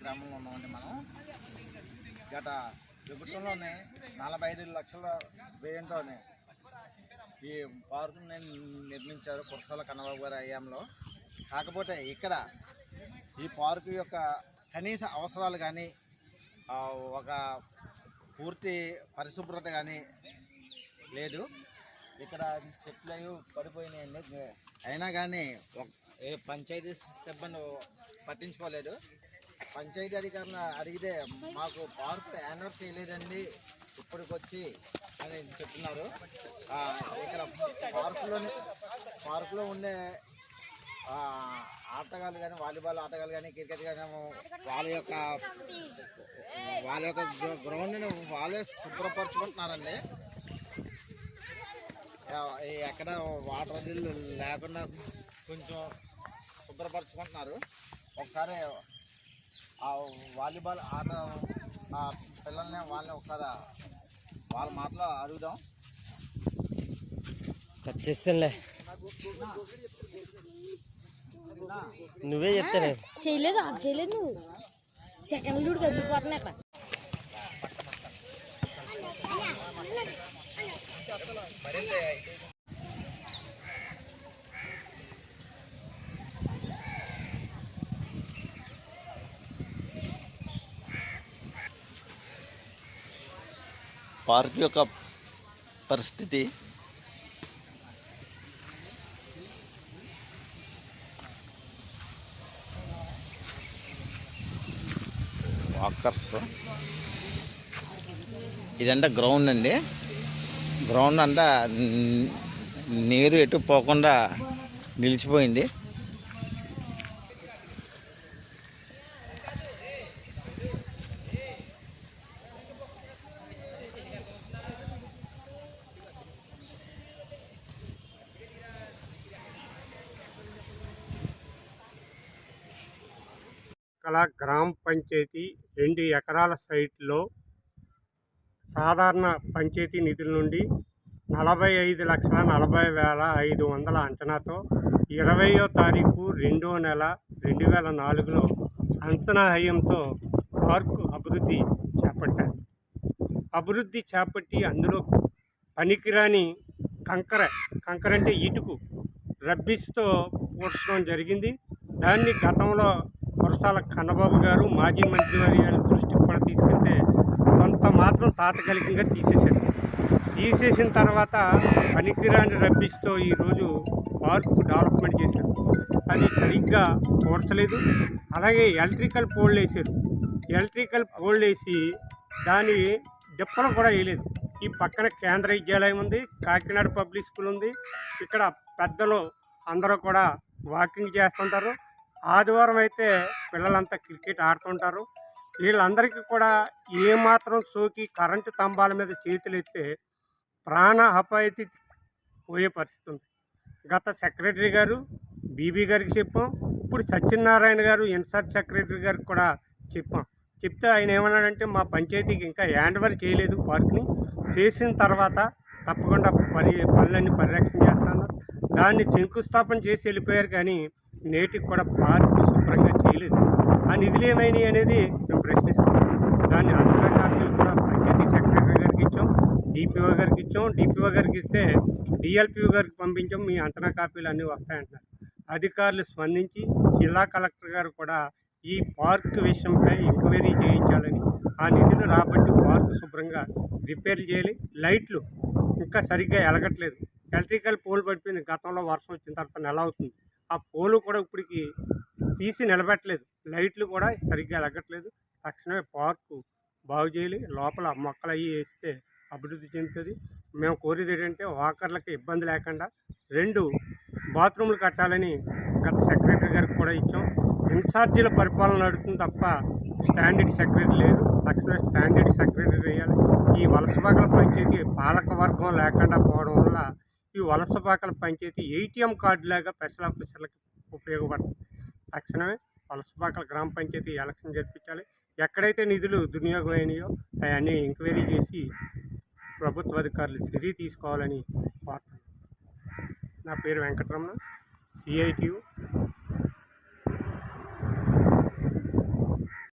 గ్రామంలో ఉన్నామండి మనం. గత ప్రభుత్వంలోనే నలభై ఐదు లక్షల వ్యయంతోనే ఈ పార్కుని నిర్మించారు కురసాల కన్నబాబు గారి హయాంలో. కాకపోతే ఇక్కడ ఈ పార్కు యొక్క కనీస అవసరాలు కానీ ఒక పూర్తి పరిశుభ్రత కానీ లేదు. ఇక్కడ చెట్లు పడిపోయినాయండి. అయినా కానీ ఏ పంచాయతీ సిబ్బంది పట్టించుకోలేదు. పంచాయతీ అధికారులు అడిగితే మాకు పార్క్ యాన్వర్ చేయలేదండి ఇప్పటికొచ్చి అని చెప్తున్నారు. ఇక్కడ పార్కులోని పార్కులో ఉండే ఆటగాళ్ళు కానీ వాలీబాల్ ఆటగాళ్ళు కానీ క్రికెట్ కానీ వాళ్ళ యొక్క వాళ్ళ యొక్క గ్రౌండ్ని వాళ్ళే శుభ్రపరచుకుంటున్నారండి. ఎక్కడ వాటర్ అది లేకుండా కొంచెం శుభ్రపరచుకుంటున్నారు. ఒకసారి ఆ వాలీబాల్ ఆట ఆ పిల్లల్ని వాళ్ళని ఒకసారి వాళ్ళ మాటలో అడుగుదాం. చేస్తానులే. నువ్వే చెప్తానే. చేయలేదు ఆఫ్ చేయలేదు నువ్వు. సెకండ్ చూడు కదిలిపోతున్నా అక్కడ. పార్క్ యొక్క పరిస్థితి. వాకర్స్ ఇదంటే గ్రౌండ్ అండి. గ్రౌండ్ అంతా నీరు ఎటు పోకుండా నిలిచిపోయింది. పక్కల గ్రామ పంచాయతీ రెండు ఎకరాల సైట్లో సాధారణ పంచాయతీ నిధుల నుండి నలభై ఐదు లక్షల నలభై వేల ఐదు వందల అంచనాతో ఇరవయో తారీఖు రెండో నెల రెండు వేల నాలుగులో అంచనా హయంతో పార్కు అభివృద్ధి చేపట్టారు. అభివృద్ధి చేపట్టి అందులో పనికిరాని కంకర కంకర అంటే ఇటుకు రబ్బిస్తో పూడ్చడం జరిగింది. దాన్ని గతంలో కురసాల కన్నబాబు గారు మాజీ మంత్రివర్యాల దృష్టికి కూడా తీసుకెళ్తే కొంత మాత్రం తాతకాలికంగా తీసేశారు. తీసేసిన తర్వాత పనికిరాని రబ్బిస్తో ఈరోజు పార్కు డెవలప్మెంట్ చేశారు. అది సరిగ్గా పూడ్చలేదు అలాగే ఎలక్ట్రికల్ పోల్డ్ వేసారు ఎలక్ట్రికల్ పోల్డ్ వేసి దాని డిప్పలు కూడా వేయలేదు. ఈ పక్కన కేంద్ర విద్యాలయం ఉంది కాకినాడ పబ్లిక్ స్కూల్ ఉంది. ఇక్కడ పెద్దలు అందరూ కూడా వాకింగ్ చేస్తుంటారు. ఆదివారం అయితే పిల్లలంతా క్రికెట్ ఆడుతుంటారు. వీళ్ళందరికీ కూడా ఏమాత్రం సోకి కరెంటు స్తంభాల మీద చేతులు ఎత్తే ప్రాణ అపాయతి పోయే పరిస్థితి ఉంది. గత సెక్రటరీ గారు బీబీ గారికి చెప్పాం. ఇప్పుడు సత్యనారాయణ గారు ఇన్సార్జ్ సెక్రటరీ గారికి కూడా చెప్పాం. చెప్తే ఆయన ఏమన్నాడంటే మా పంచాయతీకి ఇంకా హ్యాండ్ ఓవర్ చేయలేదు పార్క్ని. చేసిన తర్వాత తప్పకుండా పరి పనులన్నీ పరిరక్షణ చేస్తాను. దాన్ని శంకుస్థాపన చేసి వెళ్ళిపోయారు కానీ నేటికి కూడా పార్కు శుభ్రంగా చేయలేదు. ఆ నిధులు ఏమైనాయి అనేది మేము ప్రశ్నిస్తాం దాన్ని అంచనా కూడా పంచాయతీ సెక్రటరీ గారికి ఇచ్చాం డిపిఓ గారికి ఇచ్చాం. డిపిఓ గారికి ఇస్తే డిఎల్పిఓ గారికి పంపించాం మీ అంచనా కాపీలు అన్నీ వస్తాయంటున్నారు. అధికారులు స్పందించి జిల్లా కలెక్టర్ గారు కూడా ఈ పార్క్ విషయంపై ఎంక్వైరీ చేయించాలని ఆ నిధులు రాబట్టి పార్క్ శుభ్రంగా రిపేర్ చేయాలి. లైట్లు ఇంకా సరిగ్గా ఎలగట్లేదు ఎలక్ట్రికల్ పోల్ పడిపోయింది. గతంలో వర్షం వచ్చిన తర్వాత నెల అవుతుంది. ఆ పోలు కూడా ఇప్పటికి తీసి నిలబెట్టలేదు. లైట్లు కూడా సరిగ్గా ఎలగట్లేదు తక్షణమే పార్కు బాగు చేయాలి. లోపల మొక్కలు అవి వేస్తే అభివృద్ధి చెందుతుంది. మేము కోరేది ఏంటంటే వాకర్లకు ఇబ్బంది లేకుండా రెండు బాత్రూములు కట్టాలని గత సెక్రటరీ గారికి కూడా ఇచ్చాం. ఇన్ఛార్జీల పరిపాలన నడుస్తుంది తప్ప స్టాండర్డ్ సెక్రటరీ లేదు. తక్షణమే స్టాండర్డ్ సెక్రటరీ వేయాలి. ఈ వలస పంచాయతీ పాలక వర్గం లేకుండా పోవడం వల్ల ఈ వలసపాకల పంచాయతీ ఏటీఎం కార్డు లాగా స్పెషల్ ఆఫీసర్లకు ఉపయోగపడుతుంది. తక్షణమే వలసపాకల గ్రామ పంచాయతీ ఎలక్షన్ జరిపించాలి. ఎక్కడైతే నిధులు దుర్వినియోగం అయినాయో అవన్నీ ఎంక్వైరీ చేసి ప్రభుత్వ అధికారులు చర్య తీసుకోవాలని కోరుతున్నాను. నా పేరు వెంకటరమణ సిఐటియు